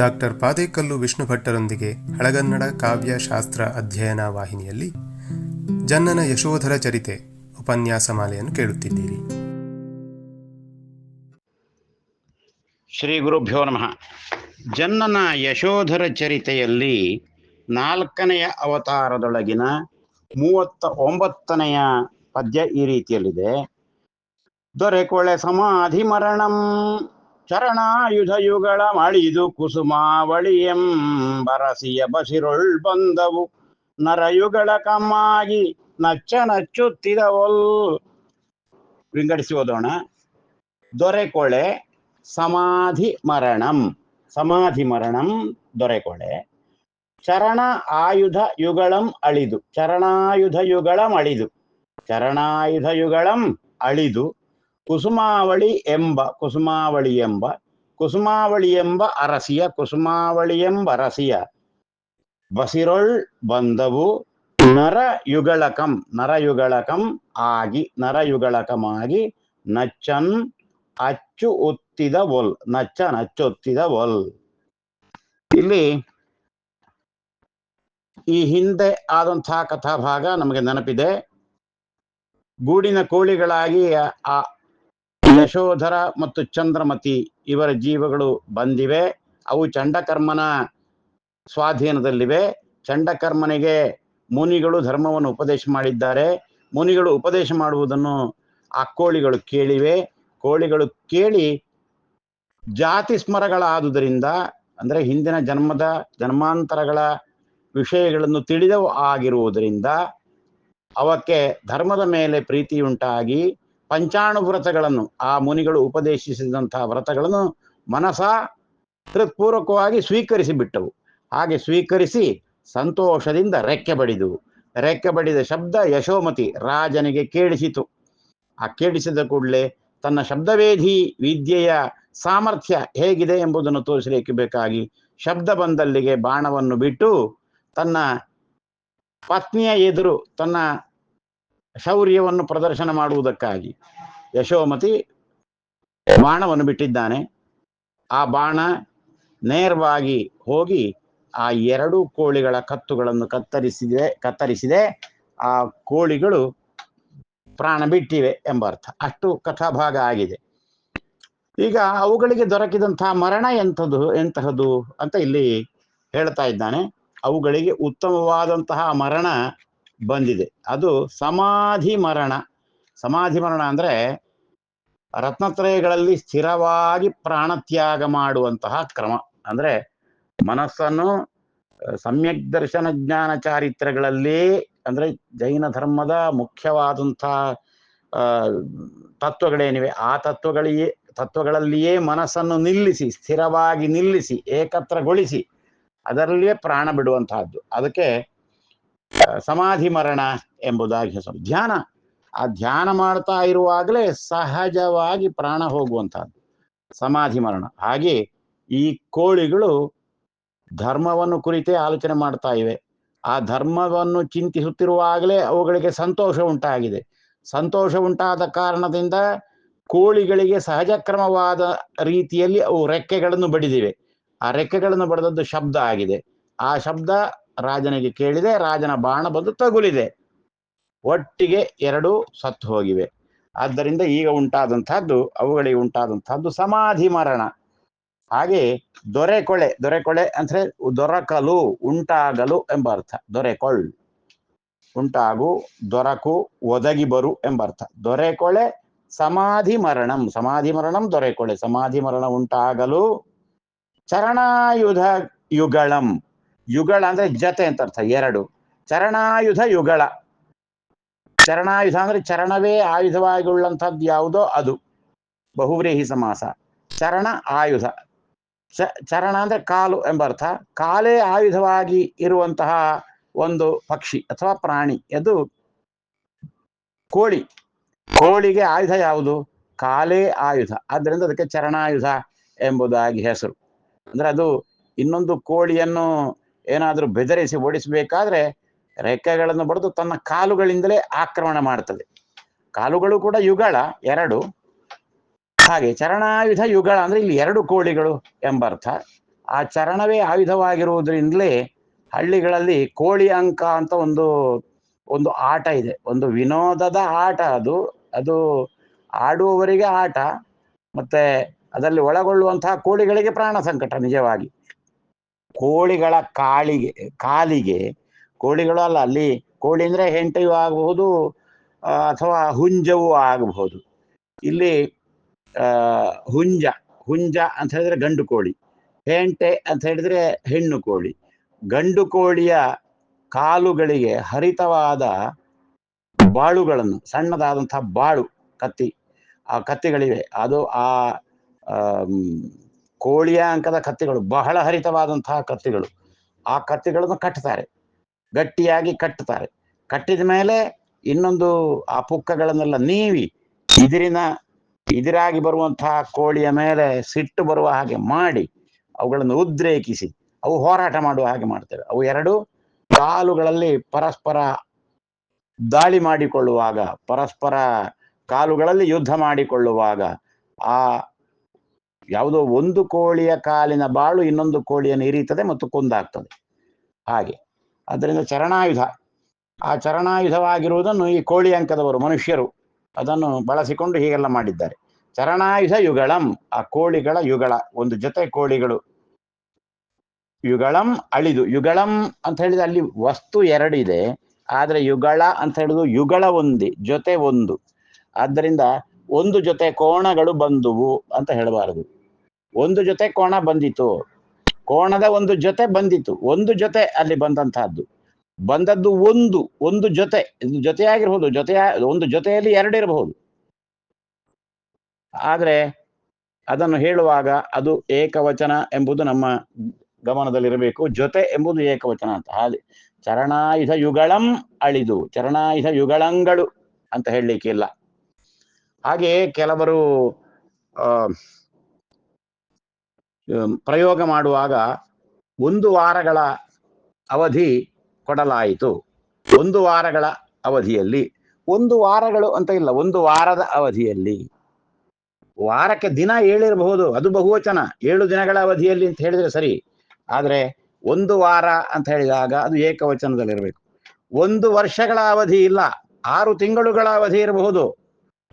Doctor Padekallu Vishnu ಭಟ್ಟರೊಂದಿಗೆ ಹಳಗನ್ನಡ ಕಾವ್ಯ ಶಾಸ್ತ್ರ ಅಧ್ಯಯನ ವಾಹಿನಿಯಲ್ಲಿ ಜನ್ನನ ಯಶೋಧರ ಚರಿತೆ ಉಪನ್ಯಾಸ ಮಾಲೆಯನ್ನು ಕೇಳುತ್ತಿದ್ದೀರಿ. ಶ್ರೀ ಗುರುಭ್ಯೋ ನಮಃ. ಜನ್ನನ ಯಶೋಧರ ಚರಿತೆಯಲ್ಲಿ ನಾಲ್ಕನೆಯ ಅವತಾರದೊಳಗಿನ ಮೂವತ್ತ ಒಂಬತ್ತನೆಯ ಪದ್ಯ ಈ ರೀತಿಯಲ್ಲಿದೆ. ದೊರೆಕೊಳೆ ಸಮಾಧಿ ಮರಣಂ. ಚರಣಾಯುಧಯುಗಳ ಮಳಿದು ಕುಸುಮಾವಳಿಯೆಂಬರಸಿಯ ಬಸಿರುಳ್ ಬಂದವು. ನರಯುಗಳ ಕಮ್ಮಾಗಿ ನಚ್ಚ ನಚ್ಚುತ್ತಿದವಲ್. ವಿಂಗಡಿಸಿ ಓದೋಣ ದೊರೆಕೊಳೆ, ಸಮಾಧಿ ಮರಣಂ ಸಮಾಧಿ ಮರಣಂ, ದೊರೆಕೊಳೆ. ಚರಣ ಆಯುಧ ಯುಗಳಂ ಅಳಿದು ಚರಣಾಯುಧ ಯುಗಳಂ ಅಳಿದು ಚರಣಾಯುಧ ಯುಗಳಂ ಅಳಿದು ಕುಸುಮಾವಳಿ ಎಂಬ ಕುಸುಮಾವಳಿ ಎಂಬ ಕುಸುಮಾವಳಿ ಎಂಬ ಅರಸಿಯ, ಕುಸುಮಾವಳಿ ಎಂಬ ಅರಸಿಯ ಬಸಿರೊಳ್ ಬಂದವು ನರಯುಗಳಕಂ ನರಯುಗಳಕಂ ಆಗಿ, ನರಯುಗಳಕಮಾಗಿ ನಚ್ಚನ್ ಅಚ್ಚು ಒತ್ತಿದ ಒಲ್, ನಚ್ಚ ನಚ್ಚೊತ್ತಿದ ಒಲ್. ಇಲ್ಲಿ ಈ ಹಿಂದೆ ಆದಂತಹ ಕಥಾಭಾಗ ನಮಗೆ ನೆನಪಿದೆ. ಗೂಡಿನ ಕೋಳಿಗಳಾಗಿ ಆ ಯಶೋಧರ ಮತ್ತು ಚಂದ್ರಮತಿ ಇವರ ಜೀವಗಳು ಬಂದಿವೆ. ಅವು ಚಂಡಕರ್ಮನ ಸ್ವಾಧೀನದಲ್ಲಿವೆ. ಚಂಡಕರ್ಮನಿಗೆ ಮುನಿಗಳು ಧರ್ಮವನ್ನು ಉಪದೇಶ ಮಾಡಿದ್ದಾರೆ. ಮುನಿಗಳು ಉಪದೇಶ ಮಾಡುವುದನ್ನು ಆ ಕೋಳಿಗಳು ಕೇಳಿವೆ. ಕೋಳಿಗಳು ಕೇಳಿ ಜಾತಿ ಸ್ಮರಗಳಾದುದರಿಂದ, ಅಂದರೆ ಹಿಂದಿನ ಜನ್ಮದ ಜನ್ಮಾಂತರಗಳ ವಿಷಯಗಳನ್ನು ತಿಳಿದವು ಆಗಿರುವುದರಿಂದ ಅವಕ್ಕೆ ಧರ್ಮದ ಮೇಲೆ ಪ್ರೀತಿಯುಂಟಾಗಿ ಪಂಚಾಣು ವ್ರತಗಳನ್ನು ಆ ಮುನಿಗಳು ಉಪದೇಶಿಸಿದಂತಹ ವ್ರತಗಳನ್ನು ಮನಸ ಹೃತ್ಪೂರ್ವಕವಾಗಿ ಸ್ವೀಕರಿಸಿ ಬಿಟ್ಟವು ಹಾಗೆ ಸ್ವೀಕರಿಸಿ ಸಂತೋಷದಿಂದ ರೆಕ್ಕೆ ಬಡಿದವು ರೆಕ್ಕೆ ಬಡಿದ ಶಬ್ದ ಯಶೋಮತಿ ರಾಜನಿಗೆ ಕೇಳಿಸಿತು. ಆ ಕೇಳಿಸಿದ ಕೂಡಲೇ ತನ್ನ ಶಬ್ದವೇಧಿ ವಿದ್ಯೆಯ ಸಾಮರ್ಥ್ಯ ಹೇಗಿದೆ ಎಂಬುದನ್ನು ತೋರಿಸಲಿಕ್ಕೆ ಬೇಕಾಗಿ ಶಬ್ದ ಬಂದಲ್ಲಿಗೆ ಬಾಣವನ್ನು ಬಿಟ್ಟು ತನ್ನ ಪತ್ನಿಯ ಎದುರು ತನ್ನ ಶೌರ್ಯವನ್ನು ಪ್ರದರ್ಶನ ಮಾಡುವುದಕ್ಕಾಗಿ ಯಶೋಮತಿ ಬಾಣವನ್ನು ಬಿಟ್ಟಿದ್ದಾನೆ. ಆ ಬಾಣ ನೇರವಾಗಿ ಹೋಗಿ ಆ ಎರಡು ಕೋಳಿಗಳ ಕತ್ತುಗಳನ್ನು ಕತ್ತರಿಸಿದೆ ಕತ್ತರಿಸಿದೆ. ಆ ಕೋಳಿಗಳು ಪ್ರಾಣ ಬಿಟ್ಟಿವೆ ಎಂಬ ಅರ್ಥ. ಅಷ್ಟು ಕಥಾಭಾಗ ಆಗಿದೆ. ಈಗ ಅವುಗಳಿಗೆ ದೊರಕಿದಂತಹ ಮರಣ ಎಂಥದ್ದು, ಎಂತಹದ್ದು ಅಂತ ಇಲ್ಲಿ ಹೇಳ್ತಾ ಇದ್ದಾನೆ. ಅವುಗಳಿಗೆ ಉತ್ತಮವಾದಂತಹ ಮರಣ ಬಂದಿದೆ. ಅದು ಸಮಾಧಿ ಮರಣ. ಸಮಾಧಿ ಮರಣ ಅಂದ್ರೆ ರತ್ನತ್ರಯಗಳಲ್ಲಿ ಸ್ಥಿರವಾಗಿ ಪ್ರಾಣತ್ಯಾಗ ಮಾಡುವಂತಹ ಕ್ರಮ. ಅಂದ್ರೆ ಮನಸ್ಸನ್ನು ಸಮ್ಯಕ್ ದರ್ಶನ ಜ್ಞಾನ ಚಾರಿತ್ರಗಳಲ್ಲಿ ಅಂದ್ರೆ ಜೈನ ಧರ್ಮದ ಮುಖ್ಯವಾದಂತಹ ಆ ತತ್ವಗಳೇನಿವೆ, ಆ ತತ್ವಗಳಿಗೆ, ತತ್ವಗಳಲ್ಲಿಯೇ ಮನಸ್ಸನ್ನು ನಿಲ್ಲಿಸಿ, ಸ್ಥಿರವಾಗಿ ನಿಲ್ಲಿಸಿ, ಏಕತ್ರಗೊಳಿಸಿ, ಅದರಲ್ಲಿಯೇ ಪ್ರಾಣ ಬಿಡುವಂತಹದ್ದು. ಅದಕ್ಕೆ ಸಮಾಧಿ ಮರಣ ಎಂಬುದಾಗಿ ಹೆಸರು. ಧ್ಯಾನ, ಆ ಧ್ಯಾನ ಮಾಡ್ತಾ ಇರುವಾಗಲೇ ಸಹಜವಾಗಿ ಪ್ರಾಣ ಹೋಗುವಂತಹದ್ದು ಸಮಾಧಿ ಮರಣ ಹಾಗೆ ಈ ಕೋಳಿಗಳು ಧರ್ಮವನ್ನು ಕುರಿತೇ ಆಲೋಚನೆ ಮಾಡ್ತಾ ಇವೆ. ಆ ಧರ್ಮವನ್ನು ಚಿಂತಿಸುತ್ತಿರುವಾಗಲೇ ಅವುಗಳಿಗೆ ಸಂತೋಷ ಉಂಟಾಗಿದೆ. ಸಂತೋಷ ಉಂಟಾದ ಕಾರಣದಿಂದ ಕೋಳಿಗಳಿಗೆ ಸಹಜ ಕ್ರಮವಾದ ರೀತಿಯಲ್ಲಿ ಅವು ರೆಕ್ಕೆಗಳನ್ನು ಬಡಿದಿವೆ. ಆ ರೆಕ್ಕೆಗಳನ್ನು ಬಡಿದದ್ದು ಶಬ್ದ ಆಗಿದೆ. ಆ ಶಬ್ದ ರಾಜನಿಗೆ ಕೇಳಿದೆ, ರಾಜನ ಬಾಣ ಬಂದು ತಗುಲಿದೆ. ಒಟ್ಟಿಗೆ ಎರಡು ಸತ್ತು ಹೋಗಿವೆ. ಆದ್ದರಿಂದ ಈಗ ಉಂಟಾದಂತಹದ್ದು ಅವುಗಳಿಗೆ ಉಂಟಾದಂತಹದ್ದು ಸಮಾಧಿ ಮರಣ. ಹಾಗೆ ದೊರೆಕೊಳೆ ದೊರೆಕೊಳೆ ಅಂದ್ರೆ ದೊರಕಲು, ಉಂಟಾಗಲು ಎಂಬ ಅರ್ಥ. ದೊರೆಕೊಳ್ ಉಂಟಾಗು, ದೊರಕು, ಒದಗಿ ಬರು ಎಂಬ ಅರ್ಥ. ದೊರೆಕೊಳೆ ಸಮಾಧಿ ಮರಣಂ. ಸಮಾಧಿ ಮರಣಂ ದೊರೆಕೊಳೆ ಸಮಾಧಿ ಮರಣ ಉಂಟಾಗಲು ಚರಣಾಯುಧ ಯುಗಳಂ. ಯುಗಳ ಅಂದ್ರೆ ಜತೆ ಅಂತ ಅರ್ಥ, ಎರಡು. ಚರಣಾಯುಧ ಯುಗಳ. ಚರಣಾಯುಧ ಅಂದ್ರೆ ಚರಣವೇ ಆಯುಧವಾಗಿ ಉಳ್ಳಂಥದ್ದು ಯಾವುದೋ ಅದು. ಬಹುವ್ರೀಹಿ ಸಮಾಸ. ಚರಣ ಆಯುಧ. ಚ, ಚರಣ ಅಂದ್ರೆ ಕಾಲು ಎಂಬ ಅರ್ಥ. ಕಾಲೇ ಆಯುಧವಾಗಿ ಇರುವಂತಹ ಒಂದು ಪಕ್ಷಿ ಅಥವಾ ಪ್ರಾಣಿ. ಅದು ಕೋಳಿ. ಕೋಳಿಗೆ ಆಯುಧ ಯಾವುದು? ಕಾಲೇ ಆಯುಧ. ಆದ್ದರಿಂದ ಅದಕ್ಕೆ ಚರಣಾಯುಧ ಎಂಬುದಾಗಿ ಹೆಸರು. ಅಂದ್ರೆ ಅದು ಇನ್ನೊಂದು ಕೋಳಿಯನ್ನು ಏನಾದರೂ ಬೆದರಿಸಿ ಓಡಿಸಬೇಕಾದ್ರೆ ರೆಕ್ಕೆಗಳನ್ನು ಬಡಿದು ತನ್ನ ಕಾಲುಗಳಿಂದಲೇ ಆಕ್ರಮಣ ಮಾಡ್ತದೆ. ಕಾಲುಗಳು ಕೂಡ ಯುಗಳ, ಎರಡು. ಹಾಗೆ ಚರಣಾಯುಧ ಯುಗಳ ಅಂದ್ರೆ ಇಲ್ಲಿ ಎರಡು ಕೋಳಿಗಳು ಎಂಬರ್ಥ. ಆ ಚರಣವೇ ಆಯುಧವಾಗಿರುವುದರಿಂದಲೇ ಹಳ್ಳಿಗಳಲ್ಲಿ ಕೋಳಿ ಅಂಕ ಅಂತ ಒಂದು ಒಂದು ಆಟ ಇದೆ. ಒಂದು ವಿನೋದದ ಆಟ ಅದು. ಅದು ಆಡುವವರಿಗೆ ಆಟ. ಮತ್ತೆ ಅದರಲ್ಲಿ ಒಳಗೊಳ್ಳುವಂತಹ ಕೋಳಿಗಳಿಗೆ ಪ್ರಾಣ ಸಂಕಟ ನಿಜವಾಗಿ. ಕೋಳಿಗಳ ಕಾಳಿಗೆ, ಕಾಲಿಗೆ, ಕೋಳಿಗಳು ಅಲ್ಲ, ಅಲ್ಲಿ ಕೋಳಿ ಅಂದ್ರೆ ಹೆಂಟೆಯೂ ಆಗಬಹುದು ಅಥವಾ ಹುಂಜವೂ ಆಗಬಹುದು. ಇಲ್ಲಿ ಹುಂಜ ಹುಂಜ ಅಂತ ಹೇಳಿದ್ರೆ ಗಂಡು ಕೋಳಿ, ಹೆಂಟೆ ಅಂತ ಹೇಳಿದ್ರೆ ಹೆಣ್ಣು ಕೋಳಿ. ಗಂಡು ಕೋಳಿಯ ಕಾಲುಗಳಿಗೆ ಹರಿತವಾದ ಬಾಳುಗಳನ್ನು, ಸಣ್ಣದಾದಂತಹ ಬಾಳು, ಕತ್ತಿ, ಆ ಕತ್ತಿಗಳಿವೆ. ಅದು ಆ ಕೋಳಿಯ ಅಂಕದ ಕತ್ತಿಗಳು, ಬಹಳ ಹರಿತವಾದಂತಹ ಕತ್ತಿಗಳು, ಆ ಕತ್ತಿಗಳನ್ನು ಕಟ್ಟುತ್ತಾರೆ ಗಟ್ಟಿಯಾಗಿ ಕಟ್ಟುತ್ತಾರೆ ಕಟ್ಟಿದ ಮೇಲೆ ಇನ್ನೊಂದು ಆ ಪುಕ್ಕಗಳನ್ನೆಲ್ಲ ನೀವಿ, ಇದರಿನ, ಇದಿರಾಗಿ ಬರುವಂತಹ ಕೋಳಿಯ ಮೇಲೆ ಸಿಟ್ಟು ಬರುವ ಹಾಗೆ ಮಾಡಿ, ಅವುಗಳನ್ನು ಉದ್ರೇಕಿಸಿ, ಅವು ಹೋರಾಟ ಮಾಡುವ ಹಾಗೆ ಮಾಡ್ತೇವೆ. ಅವು ಎರಡು ಕಾಲುಗಳಲ್ಲಿ ಪರಸ್ಪರ ದಾಳಿ ಮಾಡಿಕೊಳ್ಳುವಾಗ, ಪರಸ್ಪರ ಕಾಲುಗಳಲ್ಲಿ ಯುದ್ಧ ಮಾಡಿಕೊಳ್ಳುವಾಗ, ಆ ಯಾವುದೋ ಒಂದು ಕೋಳಿಯ ಕಾಲಿನ ಬಾಳು ಇನ್ನೊಂದು ಕೋಳಿಯನ್ನು ಇರಿತದೆ ಮತ್ತು ಕೊಂದಾಗ್ತದೆ. ಹಾಗೆ. ಅದರಿಂದ ಚರಣಾಯುಧ. ಆ ಚರಣಾಯುಧವಾಗಿರುವುದನ್ನು ಈ ಕೋಳಿ ಅಂಕದವರು, ಮನುಷ್ಯರು ಅದನ್ನು ಬಳಸಿಕೊಂಡು ಹೀಗೆಲ್ಲ ಮಾಡಿದ್ದಾರೆ. ಚರಣಾಯುಧ ಯುಗಳಂ. ಆ ಕೋಳಿಗಳ ಯುಗಳ. ಒಂದು ಜೊತೆ ಕೋಳಿಗಳು. ಯುಗಳಂ ಅಳಿದು. ಯುಗಳಂ ಅಂತ ಹೇಳಿದ್ರೆ ಅಲ್ಲಿ ವಸ್ತು ಎರಡಿದೆ. ಆದ್ರೆ ಯುಗಳ ಅಂತ ಹೇಳಿದು ಯುಗಳ ಒಂದಿ, ಜೊತೆ ಒಂದು. ಆದ್ದರಿಂದ ಒಂದು ಜೊತೆ ಕೋಣಗಳು ಬಂದುವು ಅಂತ ಹೇಳಬಾರದು. ಒಂದು ಜೊತೆ ಕೋಣ ಬಂದಿತ್ತು. ಕೋಣದ ಒಂದು ಜೊತೆ ಬಂದಿತ್ತು. ಒಂದು ಜೊತೆ ಅಲ್ಲಿ ಬಂದಂತಹದ್ದು. ಬಂದದ್ದು ಒಂದು ಒಂದು ಜೊತೆ. ಜೊತೆಯಾಗಿರ್ಬೋದು, ಜೊತೆಯ, ಒಂದು ಜೊತೆಯಲ್ಲಿ ಎರಡಿರಬಹುದು ಆದ್ರೆ ಅದನ್ನು ಹೇಳುವಾಗ ಅದು ಏಕವಚನ ಎಂಬುದು ನಮ್ಮ ಗಮನದಲ್ಲಿರಬೇಕು. ಜೊತೆ ಎಂಬುದು ಏಕವಚನ ಅಂತ. ಹಾಗೆ ಚರಣಾಯುಧ ಯುಗಳಂ ಅಳಿದು, ಚರಣಾಯುಧ ಯುಗಳಂಗಳು ಅಂತ ಹೇಳಲಿಕ್ಕಿಲ್ಲ. ಹಾಗೆ ಕೆಲವರು, ಆ ಪ್ರಯೋಗ ಮಾಡುವಾಗ ಒಂದು ವಾರಗಳ ಅವಧಿ ಕೊಡಲಾಯಿತು. ಒಂದು ವಾರಗಳ ಅವಧಿಯಲ್ಲಿ. ಒಂದು ವಾರಗಳು ಅಂತ ಇಲ್ಲ, ಒಂದು ವಾರದ ಅವಧಿಯಲ್ಲಿ. ವಾರಕ್ಕೆ ದಿನ ಹೇಳಿರಬಹುದು, ಅದು ಬಹುವಚನ. ಏಳು ದಿನಗಳ ಅವಧಿಯಲ್ಲಿ ಅಂತ ಹೇಳಿದ್ರೆ ಸರಿ. ಆದರೆ ಒಂದು ವಾರ ಅಂತ ಹೇಳಿದಾಗ ಅದು ಏಕವಚನದಲ್ಲಿರಬೇಕು. ಒಂದು ವರ್ಷಗಳ ಅವಧಿ ಇಲ್ಲ, ಆರು ತಿಂಗಳುಗಳ ಅವಧಿ ಇರಬಹುದು.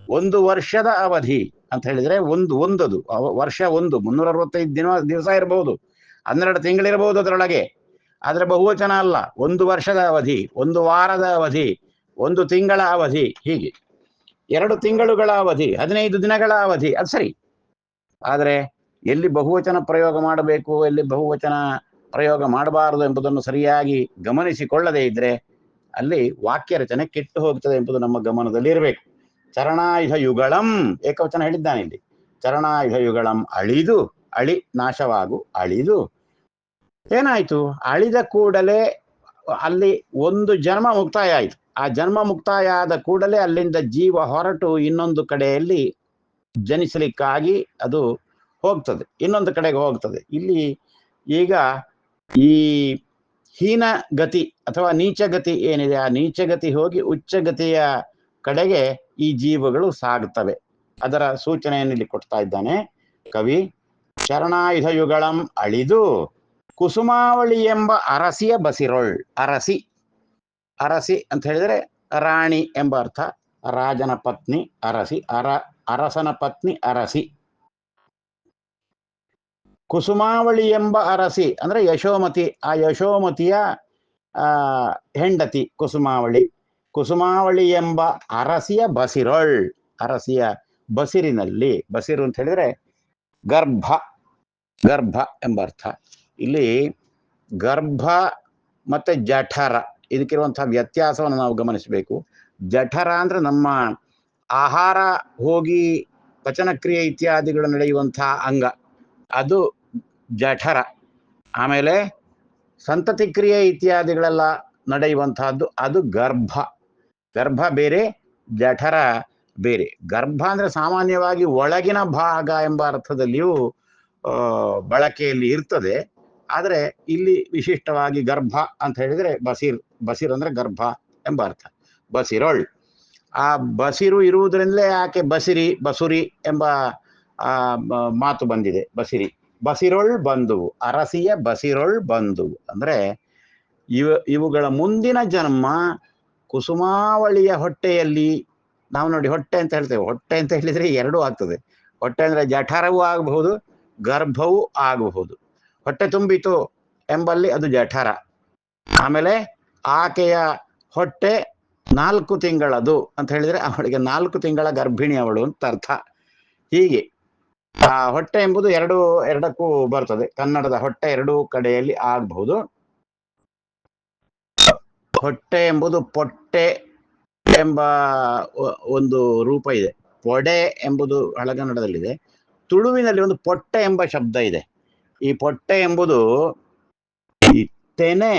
ಒಂದು ವರ್ಷದ ಅವಧಿ. ಅಂತ ಹೇಳಿದ್ರೆ ಒಂದು, ಒಂದದು ವರ್ಷ ಒಂದು ಮುನ್ನೂರ ಅರವತ್ತೈದು ದಿನ, ದಿವಸ ಇರಬಹುದು ಹನ್ನೆರಡು ತಿಂಗಳಿರಬಹುದು ಅದರೊಳಗೆ. ಆದ್ರೆ ಬಹುವಚನ ಅಲ್ಲ, ಒಂದು ವರ್ಷದ ಅವಧಿ, ಒಂದು ವಾರದ ಅವಧಿ, ಒಂದು ತಿಂಗಳ ಅವಧಿ, ಹೀಗೆ. ಎರಡು ತಿಂಗಳುಗಳ ಅವಧಿ, ಹದಿನೈದು ದಿನಗಳ ಅವಧಿ, ಅದು ಸರಿ. ಆದರೆ ಎಲ್ಲಿ ಬಹುವಚನ ಪ್ರಯೋಗ ಮಾಡಬೇಕು, ಎಲ್ಲಿ ಬಹುವಚನ ಪ್ರಯೋಗ ಮಾಡಬಾರದು ಎಂಬುದನ್ನು ಸರಿಯಾಗಿ ಗಮನಿಸಿಕೊಳ್ಳದೇ ಇದ್ರೆ ಅಲ್ಲಿ ವಾಕ್ಯ ರಚನೆ ಕೆಟ್ಟು ಹೋಗ್ತದೆ ಎಂಬುದು ನಮ್ಮ ಗಮನದಲ್ಲಿ ಇರಬೇಕು ಚರಣಾಯುಧ ಯುಗಳಂ ಏಕವಚನ ಹೇಳಿದ್ದಾನೆ ಇಲ್ಲಿ. ಚರಣಾಯುಧ ಯುಗಳಂ ಅಳಿದು, ಅಳಿ ನಾಶವಾಗು, ಅಳಿದು. ಏನಾಯ್ತು? ಅಳಿದ ಕೂಡಲೇ ಅಲ್ಲಿ ಒಂದು ಜನ್ಮ ಮುಕ್ತಾಯ ಆಯಿತು. ಆ ಜನ್ಮ ಮುಕ್ತಾಯ ಆದ ಕೂಡಲೇ ಅಲ್ಲಿಂದ ಜೀವ ಹೊರಟು ಇನ್ನೊಂದು ಕಡೆಯಲ್ಲಿ ಜನಿಸಲಿಕ್ಕಾಗಿ ಅದು ಹೋಗ್ತದೆ. ಇನ್ನೊಂದು ಕಡೆಗೆ ಹೋಗ್ತದೆ. ಇಲ್ಲಿ ಈಗ ಈ ಹೀನಗತಿ ಅಥವಾ ನೀಚಗತಿ ಏನಿದೆ? ಆ ನೀಚಗತಿ ಹೋಗಿ ಉಚ್ಚ ಗತಿಯ ಕಡೆಗೆ ಈ ಜೀವಗಳು ಸಾಗುತ್ತವೆ. ಅದರ ಸೂಚನೆಯನ್ನು ಇಲ್ಲಿ ಕೊಡ್ತಾ ಇದ್ದಾನೆ. ಕವಿ, ಶರಣಾಯುಧಯುಗಳಂ ಅಳಿದು ಕುಸುಮಾವಳಿ ಎಂಬ ಅರಸಿಯ ಬಸಿರೊಳ್, ಅರಸಿ ಅರಸಿ ಅಂತ ಹೇಳಿದ್ರೆ ರಾಣಿ ಎಂಬ ಅರ್ಥ. ರಾಜನ ಪತ್ನಿ ಅರಸಿ, ಅರ, ಅರಸನ ಪತ್ನಿ ಅರಸಿ. ಕುಸುಮಾವಳಿ ಎಂಬ ಅರಸಿ ಅಂದ್ರೆ ಯಶೋಮತಿ, ಆ ಯಶೋಮತಿಯ ಹೆಂಡತಿ ಕುಸುಮಾವಳಿ. ಕುಸುಮಾವಳಿ ಎಂಬ ಅರಸಿಯ ಬಸಿರೊಳ್, ಅರಸಿಯ ಬಸಿರಿನಲ್ಲಿ, ಬಸಿರು ಅಂತ ಹೇಳಿದ್ರೆ ಗರ್ಭ ಗರ್ಭ ಎಂಬ ಅರ್ಥ. ಇಲ್ಲಿ ಗರ್ಭ ಮತ್ತೆ ಜಠರ ಇದಕ್ಕಿರುವಂತಹ ವ್ಯತ್ಯಾಸವನ್ನು ನಾವು ಗಮನಿಸಬೇಕು. ಜಠರ ಅಂದ್ರೆ ನಮ್ಮ ಆಹಾರ, ಹೋಗಿ, ಪಚನಕ್ರಿಯೆ ಇತ್ಯಾದಿಗಳು ನಡೆಯುವಂತಹ ಅಂಗ. ಅದು ಜಠರ. ಆಮೇಲೆ ಸಂತತಿ ಕ್ರಿಯೆ ಇತ್ಯಾದಿಗಳೆಲ್ಲ ನಡೆಯುವಂತಹದ್ದು ಅದು ಗರ್ಭ. ಗರ್ಭ ಬೇರೆ, ಜಠರ ಬೇರೆ. ಗರ್ಭ ಅಂದ್ರೆ ಸಾಮಾನ್ಯವಾಗಿ ಒಳಗಿನ ಭಾಗ ಎಂಬ ಅರ್ಥದಲ್ಲಿಯೂ ಬಳಕೆಯಲ್ಲಿ ಇರ್ತದೆ. ಆದರೆ ಇಲ್ಲಿ ವಿಶಿಷ್ಟವಾಗಿ ಗರ್ಭ ಅಂತ ಹೇಳಿದ್ರೆ ಬಸಿರ್ ಬಸಿರ್ ಅಂದ್ರೆ ಗರ್ಭ ಎಂಬ ಅರ್ಥ. ಬಸಿರೊಳ್. ಆ ಬಸಿರು ಇರುವುದರಿಂದಲೇ ಆಕೆ ಬಸಿರಿ, ಬಸುರಿ ಎಂಬ ಮಾತು ಬಂದಿದೆ. ಬಸಿರಿ. ಬಸಿರೊಳ್ ಬಂದುವು ಅರಸಿಯ ಬಸಿರೊಳ್ ಬಂದುವು ಅಂದ್ರೆ ಇವ, ಇವುಗಳ ಮುಂದಿನ ಜನ್ಮ ಕುಸುಮಾವಳಿಯ ಹೊಟ್ಟೆಯಲ್ಲಿ, ನಾವು ನೋಡಿ ಹೊಟ್ಟೆ ಅಂತ ಹೇಳ್ತೇವೆ. ಹೊಟ್ಟೆ ಅಂತ ಹೇಳಿದ್ರೆ ಎರಡೂ ಆಗ್ತದೆ. ಹೊಟ್ಟೆ ಅಂದರೆ ಜಠರವೂ ಆಗಬಹುದು, ಗರ್ಭವೂ ಆಗಬಹುದು. ಹೊಟ್ಟೆ ತುಂಬಿತು ಎಂಬಲ್ಲಿ ಅದು ಜಠರ. ಆಮೇಲೆ ಆಕೆಯ ಹೊಟ್ಟೆ ನಾಲ್ಕು ತಿಂಗಳದು ಅಂತ ಹೇಳಿದ್ರೆ ಅವಳಿಗೆ ನಾಲ್ಕು ತಿಂಗಳ ಗರ್ಭಿಣಿ ಅವಳು ಅಂತ ಅರ್ಥ. ಹೀಗೆ. ಆ ಹೊಟ್ಟೆ ಎಂಬುದು ಎರಡು, ಎರಡಕ್ಕೂ ಬರ್ತದೆ. ಕನ್ನಡದ ಹೊಟ್ಟೆ ಎರಡೂ ಕಡೆಯಲ್ಲಿ ಆಗಬಹುದು. ಹೊಟ್ಟೆ ಎಂಬುದು ಪೊಟ್ಟೆ ಎಂಬ ಒಂದು ರೂಪ ಇದೆ. ಪೊಡೆ ಎಂಬುದು ಹಳಗನ್ನಡದಲ್ಲಿದೆ. ತುಳುವಿನಲ್ಲಿ ಒಂದು ಪೊಟ್ಟೆ ಎಂಬ ಶಬ್ದ ಇದೆ. ಈ ಪೊಟ್ಟೆ ಎಂಬುದು ಈ ತೆನೆ,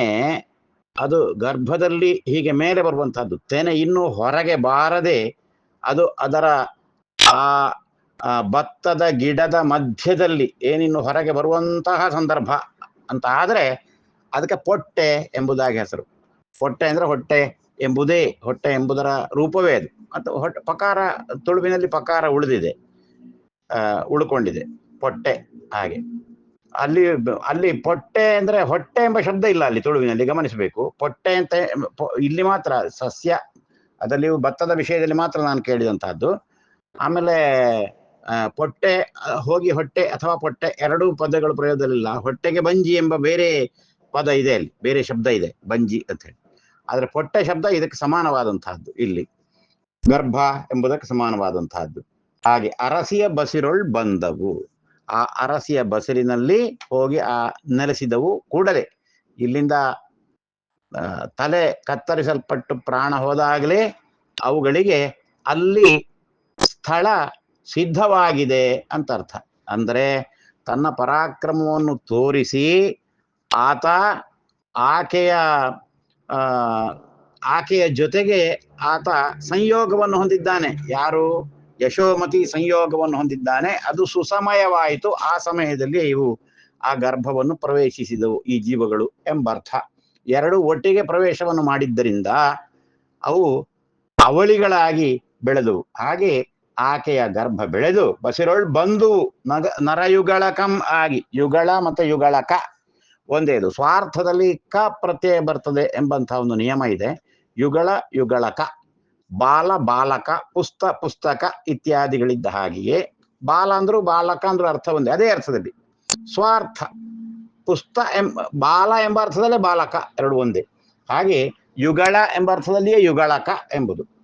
ಅದು ಗರ್ಭದಲ್ಲಿ ಹೀಗೆ ಮೇಲೆ ಬರುವಂತಹದ್ದು ತೆನೆ ಇನ್ನೂ ಹೊರಗೆ ಬಾರದೆ ಅದು ಅದರ ಆ ಭತ್ತದ ಗಿಡದ ಮಧ್ಯದಲ್ಲಿ ಏನಿನ್ನು ಹೊರಗೆ ಬರುವಂತಹ ಸಂದರ್ಭ ಅಂತ ಆದ್ರೆ ಅದಕ್ಕೆ ಪೊಟ್ಟೆ ಎಂಬುದಾಗಿ ಹೆಸರು. ಹೊಟ್ಟೆ ಅಂದ್ರೆ ಹೊಟ್ಟೆ ಎಂಬುದೇ, ಹೊಟ್ಟೆ ಎಂಬುದರ ರೂಪವೇ ಅದು. ಮತ್ತು ಹೊಟ್ಟೆ, ಪಕಾರ, ತುಳುವಿನಲ್ಲಿ ಪಕಾರ ಉಳಿದಿದೆ. ಉಳ್ಕೊಂಡಿದೆ. ಪೊಟ್ಟೆ ಹಾಗೆ. ಅಲ್ಲಿ ಅಲ್ಲಿ ಪೊಟ್ಟೆ ಅಂದ್ರೆ ಹೊಟ್ಟೆ ಎಂಬ ಶಬ್ದ ಇಲ್ಲ ಅಲ್ಲಿ ತುಳುವಿನಲ್ಲಿ, ಗಮನಿಸಬೇಕು. ಪೊಟ್ಟೆ ಅಂತ ಇಲ್ಲಿ ಮಾತ್ರ, ಸಸ್ಯ ಅದರಲ್ಲಿ ಭತ್ತದ ವಿಷಯದಲ್ಲಿ ಮಾತ್ರ ನಾನು ಕೇಳಿದಂತಹದ್ದು. ಆಮೇಲೆ ಪೊಟ್ಟೆ, ಹೋಗಿ ಹೊಟ್ಟೆ ಅಥವಾ ಪೊಟ್ಟೆ ಎರಡೂ ಪದಗಳು ಪ್ರಯೋಗದಲ್ಲಿಲ್ಲ. ಹೊಟ್ಟೆಗೆ ಬಂಜಿ ಎಂಬ ಬೇರೆ ಪದ ಇದೆ ಅಲ್ಲಿ, ಬೇರೆ ಶಬ್ದ ಇದೆ, ಬಂಜಿ ಅಂತ ಹೇಳಿ. ಆದ್ರೆ ಪೊಟ್ಟ ಶಬ್ದ ಇದಕ್ಕೆ ಸಮಾನವಾದಂತಹದ್ದು ಇಲ್ಲಿ. ಗರ್ಭ ಎಂಬುದಕ್ಕೆ ಸಮಾನವಾದಂತಹದ್ದು. ಹಾಗೆ ಅರಸಿಯ ಬಸಿರೊಳ್ ಬಂದವು. ಆ ಅರಸಿಯ ಬಸಿರಿನಲ್ಲಿ ಹೋಗಿ ಆ ನೆಲೆಸಿದವು ಕೂಡಲೇ. ಇಲ್ಲಿಂದ ತಲೆ ಕತ್ತರಿಸಲ್ಪಟ್ಟು ಪ್ರಾಣ ಹೋದಾಗಲೇ ಅವುಗಳಿಗೆ ಅಲ್ಲಿ ಸ್ಥಳ ಸಿದ್ಧವಾಗಿದೆ ಅಂತ ಅರ್ಥ. ಅಂದರೆ ತನ್ನ ಪರಾಕ್ರಮವನ್ನು ತೋರಿಸಿ ಆತ ಆಕೆಯ ಆಕೆಯ ಜೊತೆಗೆ ಆತ ಸಂಯೋಗವನ್ನು ಹೊಂದಿದ್ದಾನೆ. ಯಾರು? ಯಶೋಮತಿ ಸಂಯೋಗವನ್ನು ಹೊಂದಿದ್ದಾನೆ. ಅದು ಸುಸಮಯವಾಯಿತು. ಆ ಸಮಯದಲ್ಲಿ ಇವು ಆ ಗರ್ಭವನ್ನು ಪ್ರವೇಶಿಸಿದವು, ಈ ಜೀವಗಳು ಎಂಬರ್ಥ. ಎರಡು ಒಟ್ಟಿಗೆ ಪ್ರವೇಶವನ್ನು ಮಾಡಿದ್ದರಿಂದ ಅವು ಅವಳಿಗಳಾಗಿ ಬೆಳೆದವು. ಹಾಗೆ ಆಕೆಯ ಗರ್ಭ ಬೆಳೆದು, ಬಸಿರೊಳ್ ಬಂದು ನಗ, ನರಯುಗಳಕಂ ಆಗಿ, ಯುಗಳ ಮತ್ತೆ ಯುಗಳಕ. ಒಂದೇ ಇದು. ಸ್ವಾರ್ಥದಲ್ಲಿ ಕ ಪ್ರತ್ಯಯ ಬರ್ತದೆ ಎಂಬಂತಹ ಒಂದು ನಿಯಮ ಇದೆ. ಯುಗಳ, ಯುಗಳಕ, ಬಾಲ, ಬಾಲಕ, ಪುಸ್ತ, ಪುಸ್ತಕ ಇತ್ಯಾದಿಗಳಿದ್ದ ಹಾಗೆಯೇ ಬಾಲ ಅಂದ್ರೂ ಬಾಲಕ ಅಂದ್ರೂ ಅರ್ಥ ಒಂದೇ, ಅದೇ ಅರ್ಥದಲ್ಲಿ. ಸ್ವಾರ್ಥ, ಪುಸ್ತ ಎಂಬ ಬಾಲ ಎಂಬ ಅರ್ಥದಲ್ಲೇ ಬಾಲಕ ಎರಡು ಒಂದೇ. ಹಾಗೆ ಯುಗಳ ಎಂಬ ಅರ್ಥದಲ್ಲಿಯೇ ಯುಗಳಕ ಎಂಬುದು.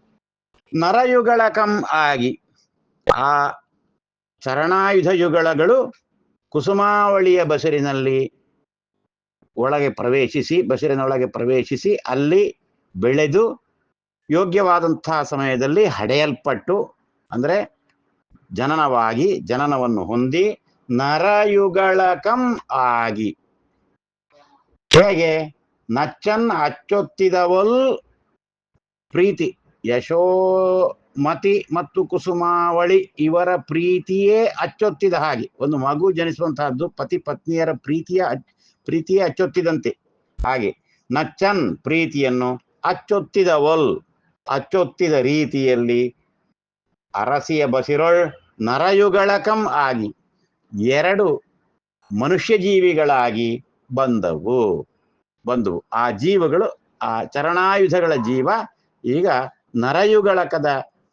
ನರಯುಗಳಕಂ ಆಗಿ ಆ ಶರಣಾಯುಧ ಯುಗಳಗಳು ಕುಸುಮಾವಳಿಯ ಬಸಿರಿನಲ್ಲಿ ಒಳಗೆ ಪ್ರವೇಶಿಸಿ ಬಸಿರಿನ ಒಳಗೆ ಪ್ರವೇಶಿಸಿ, ಅಲ್ಲಿ ಬೆಳೆದು ಯೋಗ್ಯವಾದಂತಹ ಸಮಯದಲ್ಲಿ ಹಡೆಯಲ್ಪಟ್ಟು, ಅಂದ್ರೆ ಜನನವಾಗಿ ಜನನವನ್ನು ಹೊಂದಿ ನರಯುಗಳಕಂ ಆಗಿ. ಹೇಗೆ? ನಚ್ಚನ್ ಅಚ್ಚೊತ್ತಿದವಲ್ ಪ್ರೀತಿ. ಯಶೋಮತಿ ಮತ್ತು ಕುಸುಮಾವಳಿ ಇವರ ಪ್ರೀತಿಯೇ ಅಚ್ಚೊತ್ತಿದ ಹಾಗೆ. ಒಂದು ಮಗು ಜನಿಸುವಂತಹದ್ದು ಪತಿ ಪತ್ನಿಯರ ಪ್ರೀತಿಯ ಪ್ರೀತಿಯೇ ಅಚ್ಚೊತ್ತಿದಂತೆ. ಹಾಗೆ ನಚ್ಚನ್ ಪ್ರೀತಿಯನ್ನು ಅಚ್ಚೊತ್ತಿದವಲ್, ಅಚ್ಚೊತ್ತಿದ ರೀತಿಯಲ್ಲಿ ಅರಸಿಯ ಬಸಿರೊಳ್ ನರಯುಗಳಕಂ ಆಗಿ ಎರಡು ಮನುಷ್ಯ ಜೀವಿಗಳಾಗಿ ಬಂದವು. ಬಂದವು. ಆ ಜೀವಗಳು, ಆ ಚರಣಾಯುಧಗಳ ಜೀವ, ಈಗ ನರಯುಗಳಕದ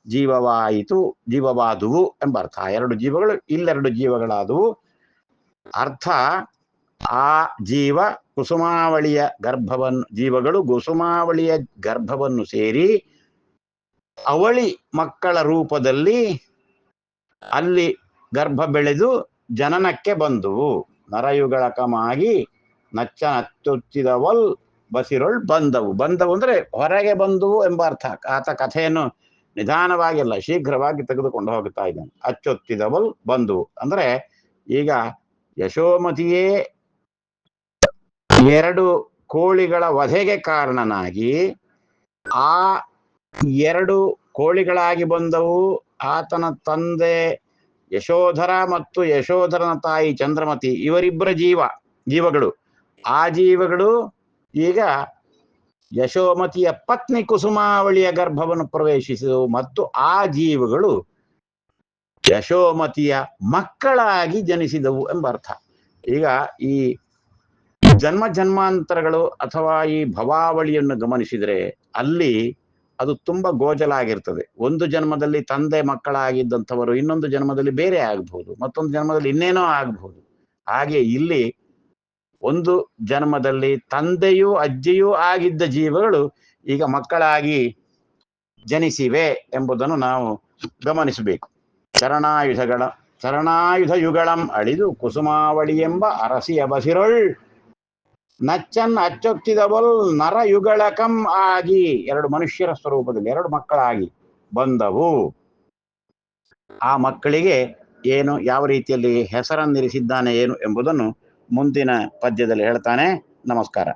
ಜೀವವಾಯಿತು, ಜೀವವಾದುವು ಎಂಬ ಅರ್ಥ ಎರಡು ಜೀವಗಳು, ಇಲ್ಲೆರಡು ಜೀವಗಳಾದವು. ಅರ್ಥ ಆ ಜೀವ ಕುಸುಮಾವಳಿಯ ಗರ್ಭವನ್ನು ಜೀವಗಳು ಕುಸುಮಾವಳಿಯ ಗರ್ಭವನ್ನು ಸೇರಿ ಅವಳಿ ಮಕ್ಕಳ ರೂಪದಲ್ಲಿ ಅಲ್ಲಿ ಗರ್ಭ ಬೆಳೆದು ಜನನಕ್ಕೆ ಬಂದುವು. ನರಯುಗಳಕಮಾಗಿ ನಚ್ಚ ನಚ್ಚುತ್ತಿದವಲ್ ಬಸಿರೊಳ್ ಬಂದವು. ಬಂದವು ಅಂದ್ರೆ ಹೊರಗೆ ಬಂದುವು ಎಂಬ ಅರ್ಥ. ಆತ ಕಥೆಯನ್ನು ನಿಧಾನವಾಗಿಲ್ಲ, ಶೀಘ್ರವಾಗಿ ತೆಗೆದುಕೊಂಡು ಹೋಗುತ್ತಾ ಇದ್ದಾನೆ. ಅಚ್ಚೊತ್ತಿದವಲ್ ಬಂದುವು. ಅಂದ್ರೆ ಈಗ ಯಶೋಮತಿಯೇ ಎರಡು ಕೋಳಿಗಳ ವಧೆಗೆ ಕಾರಣನಾಗಿ ಆ ಎರಡು ಕೋಳಿಗಳಾಗಿ ಬಂದವು. ಆತನ ತಂದೆ ಯಶೋಧರ ಮತ್ತು ಯಶೋಧರನ ತಾಯಿ ಚಂದ್ರಮತಿ, ಇವರಿಬ್ಬರ ಜೀವ, ಜೀವಗಳು. ಆ ಜೀವಗಳು ಈಗ ಯಶೋಮತಿಯ ಪತ್ನಿ ಕುಸುಮಾವಳಿಯ ಗರ್ಭವನ್ನು ಪ್ರವೇಶಿಸಿದವು ಮತ್ತು ಆ ಜೀವಗಳು ಯಶೋಮತಿಯ ಮಕ್ಕಳಾಗಿ ಜನಿಸಿದವು ಎಂಬ ಅರ್ಥ ಈಗ ಈ ಜನ್ಮ ಜನ್ಮಾಂತರಗಳು ಅಥವಾ ಈ ಭವಾವಳಿಯನ್ನು ಗಮನಿಸಿದರೆ ಅಲ್ಲಿ ಅದು ತುಂಬಾ ಗೋಜಲಾಗಿರ್ತದೆ. ಒಂದು ಜನ್ಮದಲ್ಲಿ ತಂದೆ ಮಕ್ಕಳಾಗಿದ್ದಂಥವರು ಇನ್ನೊಂದು ಜನ್ಮದಲ್ಲಿ ಬೇರೆ ಆಗಬಹುದು, ಮತ್ತೊಂದು ಜನ್ಮದಲ್ಲಿ ಇನ್ನೇನೋ ಆಗಬಹುದು. ಹಾಗೆ ಇಲ್ಲಿ ಒಂದು ಜನ್ಮದಲ್ಲಿ ತಂದೆಯೂ ಅಜ್ಜಿಯೂ ಆಗಿದ್ದ ಜೀವಗಳು ಈಗ ಮಕ್ಕಳಾಗಿ ಜನಿಸಿವೆ ಎಂಬುದನ್ನು ನಾವು ಗಮನಿಸಬೇಕು. ಶರಣಾಯುಧಗಳ ಶರಣಾಯುಧ ಯುಗಳಂ ಅಳಿದು ಕುಸುಮಾವಳಿ ಎಂಬ ಅರಸಿಯ ಬಸಿರೊಳ್ ನಚ್ಚನ್ ಅಚ್ಚೊತ್ತಿದವಲ್ ನರ ಯುಗಳಕಂ ಆಗಿ. ಎರಡು ಮನುಷ್ಯರ ಸ್ವರೂಪದಲ್ಲಿ ಎರಡು ಮಕ್ಕಳಾಗಿ ಬಂದವು. ಆ ಮಕ್ಕಳಿಗೆ ಏನು, ಯಾವ ರೀತಿಯಲ್ಲಿ ಹೆಸರನ್ನಿರಿಸಿದ್ದಾನೆ ಏನು ಎಂಬುದನ್ನು ಮುಂದಿನ ಪದ್ಯದಲ್ಲಿ ಹೇಳ್ತಾನೆ. ನಮಸ್ಕಾರ.